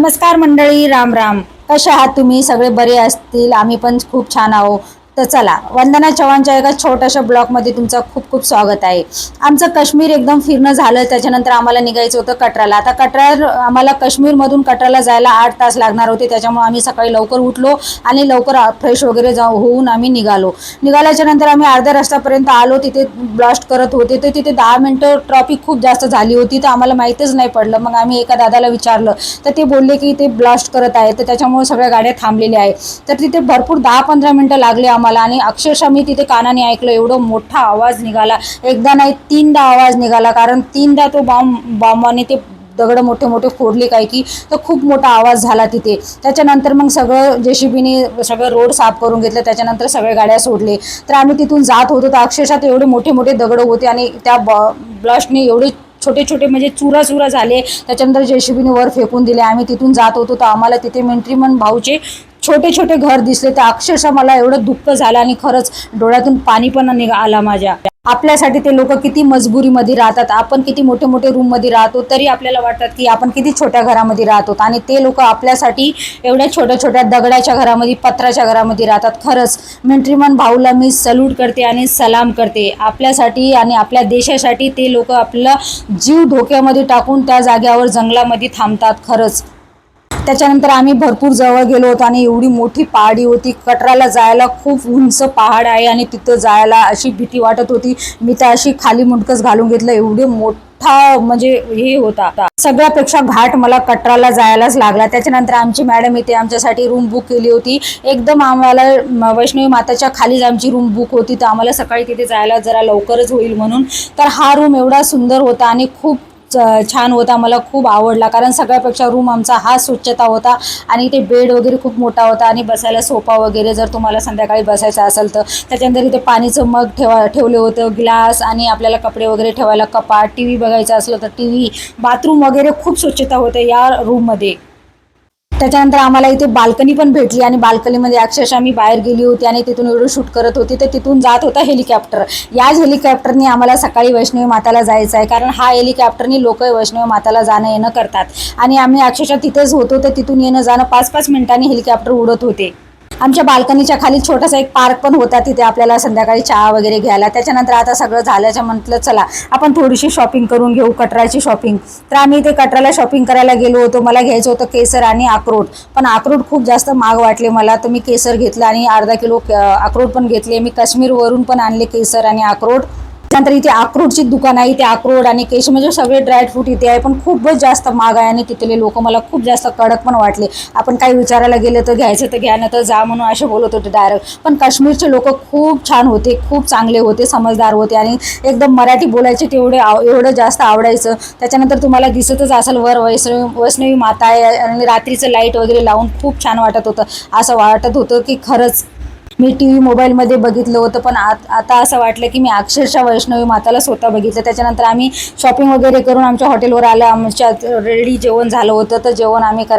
नमस्कार मंडळी राम राम. कसे आहात तुम्ही? सगळे बरे असतील? आम्ही पण खूप छान आहो तर चला वंदना चव्हाणच्या एका छोट्याशा ब्लॉगमध्ये तुमचं खूप खूप स्वागत आहे. आमचं काश्मीर एकदम फिरणं झालं त्याच्यानंतर आम्हाला निघायचं होतं कटराला. आता कटरा आम्हाला काश्मीरमधून कटराला जायला आठ तास लागणार होते त्याच्यामुळे आम्ही सकाळी लवकर उठलो आणि लवकर फ्रेश वगैरे जाऊ होऊन आम्ही निघालो. निघाल्याच्या नंतर आम्ही अर्ध्या रस्त्यापर्यंत आलो तिथे ब्लास्ट करत होते. तर तिथे दहा मिनटं ट्रॉफिक खूप जास्त झाली होती तर आम्हाला माहीतच नाही पडलं. मग आम्ही एका दादाला विचारलं तर ते बोलले की ते ब्लास्ट करत आहे तर त्याच्यामुळे सगळ्या गाड्या थांबलेल्या आहेत. तर तिथे भरपूर दहा पंधरा मिनटं लागले आम्हाला. आणि अक्षरशः मी तिथे कानाने ऐकलं एवढं मोठा आवाज निघाला. एकदा नाही तीनदा आवाज निघाला कारण तीनदा तो बॉम्ब बॉम्बाने ते दगड मोठे मोठे फोडले काय की तर खूप मोठा आवाज झाला तिथे. त्याच्यानंतर मग सगळं जेशीबीने सगळं रोड साफ करून घेतलं त्याच्यानंतर सगळ्या गाड्या सोडले. तर आम्ही तिथून जात होतो तर अक्षरशः ते एवढे मोठे मोठे दगड होते आणि त्या ब्लास्टने एवढे छोटे छोटे म्हणजे चुरा चुरा झाले. त्याच्यानंतर जेसीबीने वर फेकून दिले. आम्ही तिथून जात होतो तर आम्हाला तिथे मिंट्रीमन भाऊचे छोटे छोटे घर दिसले तर अक्षरशः मला एवढं दुःख झालं आणि खरंच डोळ्यातून पाणी पण निघा आला माझ्या. आपल्यासाठी ते लोक किती मजबुरीमध्ये राहतात आपण किती मोठे मोठे रूममध्ये राहतो तरी आपल्याला वाटतात की आपण किती छोट्या घरामध्ये राहतो. आणि ते लोक आपल्यासाठी एवढ्या छोट्या छोट्या दगडाच्या घरामध्ये पत्राच्या घरामध्ये राहतात. खरंच मिंट्रीमन भाऊला मी सल्यूट करते आणि सलाम करते. आपल्यासाठी आणि आपल्या देशासाठी ते लोक आपला जीव धोक्यामध्ये टाकून त्या जाग्यावर जंगलामध्ये थांबतात. खरंच त्याच्यानंतर आम्ही भरपूर जवळ गेलो होतो आणि एवढी मोठी पहाडी होती. कटराला जायला खूप उंच पहाड आहे आणि तिथं जायला अशी भीती वाटत होती. मी तर अशी खाली मुंडकच घालून घेतलं. एवढे मोठा म्हणजे हे होता सगळ्यापेक्षा घाट मला कटराला जायलाच लागला. त्याच्यानंतर आमची मॅडम इथे आमच्यासाठी रूम बुक केली होती. एकदम आम्हाला वैष्णवी माताच्या खालीच आमची रूम बुक होती. तर आम्हाला सकाळी तिथे जायला जरा लवकरच होईल म्हणून. तर हा रूम एवढा सुंदर होता आणि खूप छान होता मला खूप आवडला. कारण सगळ्यापेक्षा रूम आमचा हा स्वच्छता होता आणि ते बेड वगैरे खूप मोठा होता आणि बसायला सोफा वगैरे जर तुम्हाला संध्याकाळी बसायचं असेल तर. त्याच्यानंतर इथे पाणीचं मग ठेवा ठेवले होतं ग्लास आणि आपल्याला कपडे वगैरे ठेवायला कपाट टी व्ही बघायचं असलं तर टी व्ही बाथरूम वगैरे खूप स्वच्छता होते या रूममध्ये त्याच्यानंतर आम्हाला इथे बाल्कनी पण भेटली आणि बाल्कनीमध्ये अक्षरशः मी बाहेर गेली होती आणि तिथून व्हिडिओ शूट करत होती. तर तिथून जात होता हेलिकॉप्टर. याच हेलिकॉप्टरने आम्हाला सकाळी वैष्णवी माताला जायचं आहे. कारण हा हेलिकॉप्टरने लोक वैष्णवी माताला जाणं येणं करतात. आणि आम्ही अक्षरशः तिथेच होतो. तर तिथून येणं जाणं पाच पाच मिनिटांनी हेलिकॉप्टर उडत होते. आमच्या बाल्कनीच्या खाली छोटासा एक पार्क पण होता तिथे आपल्याला संध्याकाळी चहा वगैरे घ्यायला. त्याच्यानंतर आता सगळं झाल्याचं म्हटलं चला आपण थोडीशी शॉपिंग करून घेऊ कटराची शॉपिंग तर आम्ही ते कटराला शॉपिंग करायला गेलो होतो. मला घ्यायचं होतं केसर आणि अक्रोड. पण अक्रोड खूप जास्त महाग वाटले मला. तर मी केसर घेतलं आणि अर्धा किलो अक्रोड पण घेतले. मी काश्मीरवरून पण आणले केसर आणि अक्रोड. त्यानंतर इथे अक्रोडची दुकान आहे इथे अक्रोड आणि केश म्हणजे सगळे ड्रायफ्रूट इथे आहे पण खूपच जास्त महाग आहे आणि तिथले लोक मला खूप जास्त कडक पण वाटले. आपण काही विचारायला गेलं तर घ्यायचं तर घ्या नाही तर जा म्हणून असे बोलत होते डायरेक्ट पण काश्मीरचे लोक खूप छान होते खूप चांगले होते समजदार होते आणि एकदम मराठी बोलायचे तेवढे आव एवढं जास्त आवडायचं. त्याच्यानंतर तुम्हाला दिसतच असेल वर वैष्णवी वैष्णवी माता आहे आणि रात्रीचं लाइट वगैरे लावून खूप छान वाटत होतं. असं वाटत होतं की खरंच मी टी व्ही मोबाईलमध्ये बघितलं होतं पण आत आता असं वाटलं की मी अक्षरशः वैष्णवी माताला स्वतः बघितलं. त्याच्यानंतर आम्ही शॉपिंग वगैरे करून आमच्या हॉटेलवर आलं. आमच्या रेडी जेवण झालं होतं तर जेवण आम्ही कर